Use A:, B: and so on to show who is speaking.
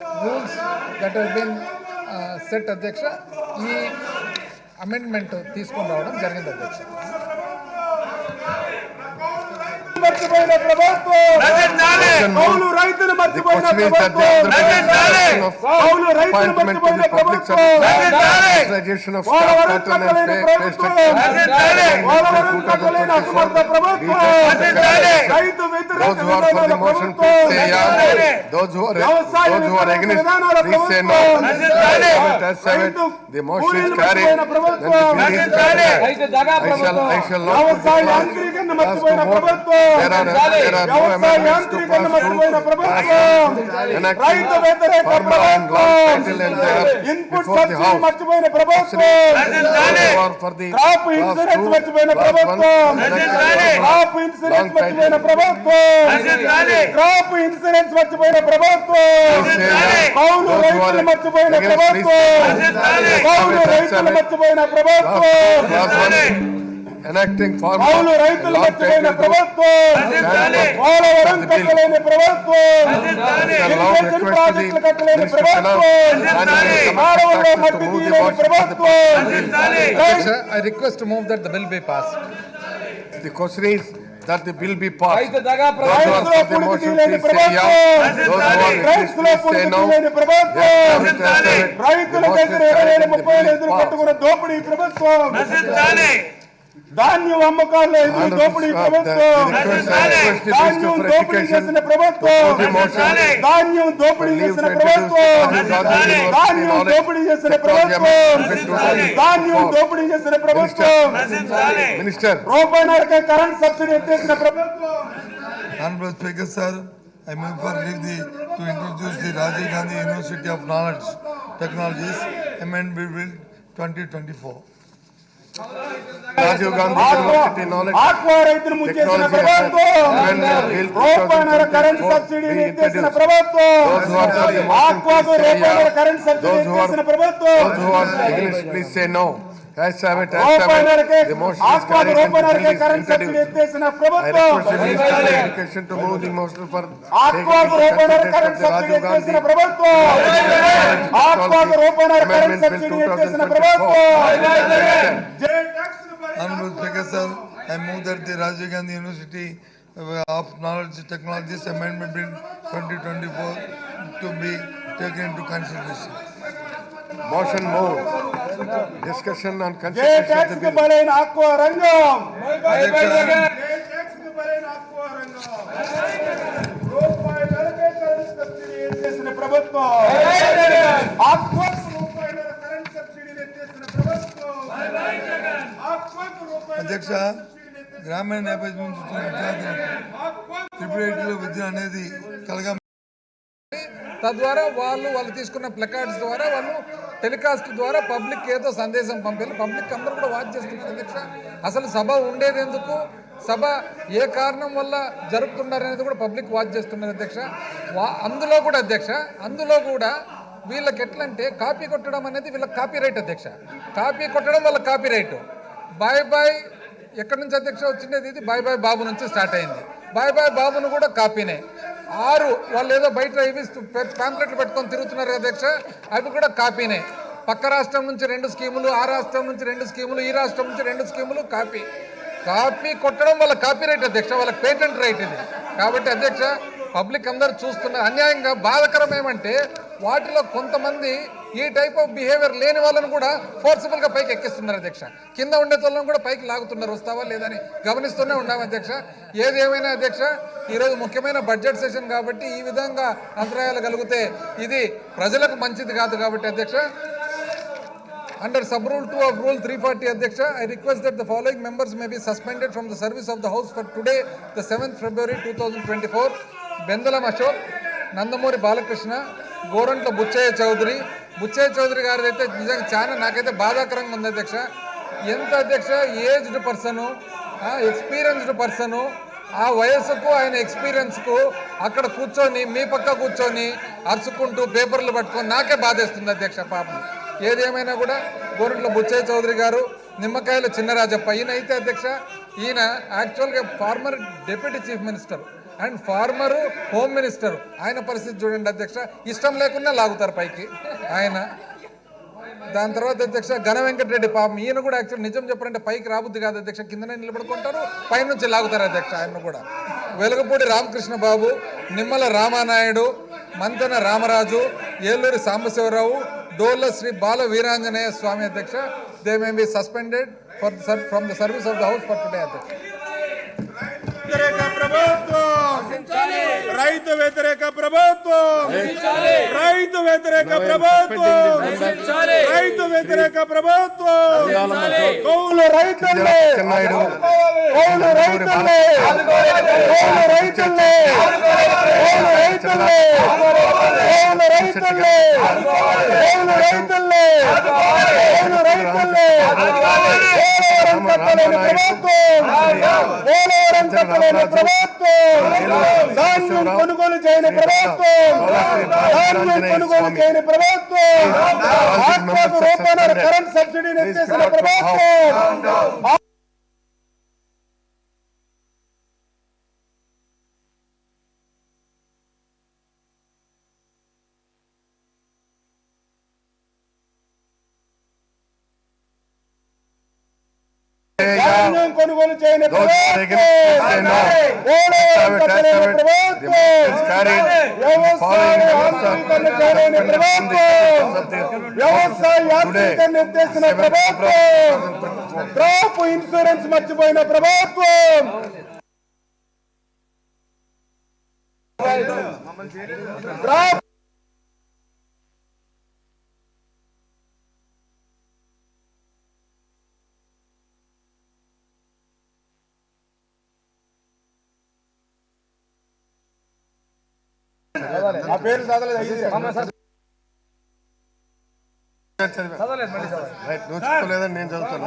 A: Rules that has been set అధ్యక్ష ఈ amendment తీసుకొని రావడం జరిగింది అధ్యక్ష
B: మర్చిపోయిన ప్రభుత్వం. రైతులు మర్చిపోయిన ప్రభుత్వం. కౌలు రైతులు మర్చిపోయిన ప్రభుత్వం. పోలవరం కట్టలేని ప్రభుత్వం పోలవరం కట్టలేని అసమర్థ ప్రభుత్వం రైతు వ్యతిరేక విధానాల ప్రభుత్వం. వ్యవసాయ వ్యతిరేక విధానాల ప్రభుత్వం. రైతు కూలీలు మర్చిపోయిన ప్రభుత్వం. వ్యవసాయ యాంత్రీకరణ మర్చిపోయిన ప్రభుత్వం. వ్యవసాయ యాంత్రీకరణ మర్చిపోయిన ప్రభుత్వం. రైతు వ్యతిరేక ప్రభుత్వం. ఇన్పుట్ సబ్సిడీ మర్చిపోయిన ప్రభుత్వం. క్రాప్ ఇన్సూరెన్స్ మర్చిపోయిన ప్రభుత్వం. క్రాప్ ఇన్సూరెన్స్ మర్చిపోయిన ప్రభుత్వం. క్రాప్ ఇన్సూరెన్స్ మర్చిపోయిన ప్రభుత్వం. కౌలు రైతులు మర్చిపోయిన ప్రభుత్వం. కౌలు రైతులు మర్చిపోయిన ప్రభుత్వం.
C: Enacting
B: కౌలు
C: formula
B: రైతులు
C: ago.
B: ప్రభుత్వం పోలవరం కట్టలేని ప్రభుత్వం ఇరిగేషన్
C: request to
B: ప్రాజెక్టులు
C: the
B: కట్టలేని ప్రభుత్వం మానవుల్లో మట్టి
C: to move the
B: తీయలేని
C: the
B: ప్రభుత్వం
A: అధ్యక్ష I request move that the bill be pass
C: The question is that the bill be passed. Those who are for the motion, please say yeah. Those who are against, please say
B: పుణికి
C: no.
B: తీయలేని ప్రభుత్వం
C: Yes, have it, have it. The
B: రైతుల
C: motion
B: దగ్గర
C: is
B: ఇరవై
C: carried,
B: వేల
C: the
B: ముప్పై
C: bill
B: వేల
C: is
B: ఎదురు
C: passed.
B: కట్టుకున్న దోపిడీ ప్రభుత్వం ధాన్యం అమ్మకాల్లో ఎదురు
C: Honorable
B: దోపిడీ
C: sir, the-
B: ప్రభుత్వం
C: the request- the request is
B: ధాన్యం
C: for
B: దోపిడీ
C: education.
B: చేసిన ప్రభుత్వం
C: To the motion.
B: ధాన్యం దోపిడీ
C: Leave
B: చేసిన
C: to introduce
B: ప్రభుత్వం
C: the Gazi University
B: ధాన్యం
C: knowledge
B: దోపిడీ చేసిన
C: technology
B: ప్రభుత్వం
C: amendment
B: ధాన్యం
C: 2024.
B: దోపిడీ చేసిన ప్రభుత్వం
C: Minister,
B: రూపాయన్నరకే కరెంట్ సబ్సిడీ ఎత్తేసిన ప్రభుత్వం
D: Honorable Speaker, sir, I move for leave the, to introduce the Rajiv Gandhi University of Knowledge Technologies Amendment Bill 2024.
C: Rajiv Gandhi University Knowledge
B: aqua రైతులు ముంచేసిన ప్రభుత్వం రూపాయన్నర కరెంట్
C: 2024
B: సబ్సిడీని. ప్రభుత్వం ఆక్వాకు రూపాయన్నర. కరెంట్ సబ్సిడీ ప్రభుత్వం
C: those who are against, please say no. As have it, as have
B: రూపాయన్నరకే
C: it. The motion is
B: ఆక్వాకు
C: carried and the
B: రూపాయన్నరకే
C: bill is
B: current subsidy
C: introduced.
B: ఎత్తేసిన
C: I
B: ప్రభుత్వం
C: request the Minister of Education to move the motion for
B: ఆక్వాకు
C: taking
B: రూపాయన్నర
C: consideration of
B: current
C: the
B: subsidy
C: Rajiv Gandhi
B: ఎత్తేసిన ప్రభుత్వం ఆక్వాకు రూపాయన్నర కరెంట్
C: Amendment Bill
B: సబ్సిడీ ఎత్తేసిన ప్రభుత్వం
C: 2024.
D: Honorable Speaker, sir, I move that the Rajiv Gandhi University uh, of Knowledge Technologies Amendment Bill 2024 to be taken into consideration.
C: Motion moved.
B: కి
C: bill.
B: బలైన aqua రంగం ప్రభుత్వం
D: అధ్యక్ష గ్రామీణ నేపథ్యం నుంచి వచ్చిన విద్యార్థులకు ట్రిపుల్ విద్య అనేది కలగా
A: తద్వారా వాళ్ళు వాళ్ళు తీసుకున్న ప్లకార్డ్స్ ద్వారా వాళ్ళు టెలికాస్ట్ ద్వారా పబ్లిక్ ఏదో సందేశం పంపారు. పబ్లిక్ అందరూ కూడా వాచ్ చేస్తున్నారు. అధ్యక్ష అసలు సభ ఉండేది ఎందుకు? సభ ఏ కారణం వల్ల జరుపుతున్నారు అనేది కూడా పబ్లిక్ వాచ్ చేస్తున్నారు అధ్యక్ష. వా అందులో కూడా అధ్యక్ష అందులో కూడా వీళ్ళకి ఎట్లంటే కాపీ కొట్టడం అనేది వీళ్ళకి కాపీ రైట్ అధ్యక్ష. కాపీ కొట్టడం వాళ్ళ కాపీ రైట్ బాయ్ బాయ్ ఎక్కడి నుంచి అధ్యక్ష వచ్చిండేది ఇది బాయ్ బాయ్ బాబు నుంచి స్టార్ట్ అయింది. బాయ్ బాయ్ బాబును కూడా కాపీనే. ఆరు వాళ్ళు ఏదో బయట ఇవి ప్యాంప్లెట్లు పెట్టుకొని తిరుగుతున్నారు అధ్యక్ష అవి కూడా కాపీనే. పక్క రాష్ట్రం నుంచి రెండు స్కీములు ఆ రాష్ట్రం నుంచి రెండు స్కీములు ఈ రాష్ట్రం నుంచి రెండు స్కీములు కాపీ. కాపీ కొట్టడం వాళ్ళ కాపీ రైట్ అధ్యక్ష వాళ్ళకి పేటెంట్ రైట్ ఇది. కాబట్టి అధ్యక్ష పబ్లిక్ అందరు చూస్తున్నారు అన్యాయంగా బాధకరం ఏమంటే వాటిలో కొంతమంది ఈ టైప్ ఆఫ్ బిహేవియర్ లేని వాళ్ళను కూడా ఫోర్సిబుల్గా పైకి ఎక్కిస్తున్నారు అధ్యక్ష. కింద ఉండే వాళ్ళని కూడా పైకి లాగుతున్నారు. వస్తావా లేదని గమనిస్తూనే ఉన్నాం అధ్యక్ష. ఏది ఏమైనా అధ్యక్ష ఈరోజు ముఖ్యమైన బడ్జెట్ సెషన్ కాబట్టి ఈ విధంగా అంతరాయాలు కలిగితే ఇది ప్రజలకు మంచిది కాదు కాబట్టి అధ్యక్ష. Under sub rule 2 of rule 340 Adhyaksha, I request that the following members may be suspended from the service of the house for today, the 7th February 2024. Bendalam Ashok Nandamuri Balakrishna Gorantla Butchaiah Chowdary ముచ్చే చౌదరి గారిది అయితే నిజంగా చాలా నాకైతే బాధాకరంగా ఉంది అధ్యక్ష. ఎంత అధ్యక్ష? ఏజ్డ్ పర్సను ఎక్స్పీరియన్స్డ్ పర్సను ఆ వయసుకు ఆయన ఎక్స్పీరియన్స్కు అక్కడ కూర్చొని మీ పక్క కూర్చొని అరుచుకుంటూ పేపర్లు పట్టుకొని నాకే బాధేస్తుంది అధ్యక్ష పాపం. ఏదేమైనా కూడా గోరంట్ల బుచ్చయ్య చౌదరి గారు నిమ్మకాయల చిన్నరాజప్ప ఈయన అయితే అధ్యక్ష ఈయన యాక్చువల్గా former deputy chief minister and former home minister. ఆయన పరిస్థితి చూడండి అధ్యక్ష. ఇష్టం లేకుండా లాగుతారు పైకి. ఆయన. దాని తర్వాత అధ్యక్ష ఘన వెంకటరెడ్డి పాపం. ఈయన కూడా యాక్చువల్ నిజం చెప్పాలంటే పైకి రాబుద్ది కాదు అధ్యక్ష. కిందనే నిలబడుకుంటారు పైనుంచి లాగుతారు అధ్యక్ష ఆయన కూడా. వెలుగుపూడి రామకృష్ణ బాబు నిమ్మల రామానాయుడు మంతెన రామరాజు ఏలూరి సాంబశివరావు డోల్ల శ్రీ బాల వీరాంజనేయ స్వామి అధ్యక్ష. They may be suspended for from the service of the house for today అధ్యక్ష.
B: ప్రభుత్వం రైతు వ్యతిరేక ప్రభుత్వం. రైతు వ్యతిరేక ప్రభుత్వం. రైతు వ్యతిరేక ప్రభుత్వం. కౌలు
C: చెన్నాయుడు
B: కౌలు రైతుల్ని. కౌలు రైతుల్ని. కౌలు రైతుల్ని. కౌలు రైతుల్ని. కౌలు రైతుల్ని. కౌలు ప్రభుత్వం. ప్రభుత్వం. కొనుగోలు చేయని ప్రభుత్వం. ధాన్యం కొనుగోలు చేయని ప్రభుత్వం. ఆత్మకు రూపాయల కరెంట్ సబ్సిడీని ఎత్తేసిన ప్రభుత్వం. ధాన్యం కొనుగోలు చేయని వ్యవసాయ యాంత్రీకరణ ఎత్తేసిన ప్రభుత్వం క్రాప్ ఇన్సూరెన్స్ మర్చిపోయిన ప్రభుత్వం క్రాప్ నా పేరు చదవలేదు
C: రైట్ నువ్వు చెప్పలేదని నేను చదువుతాను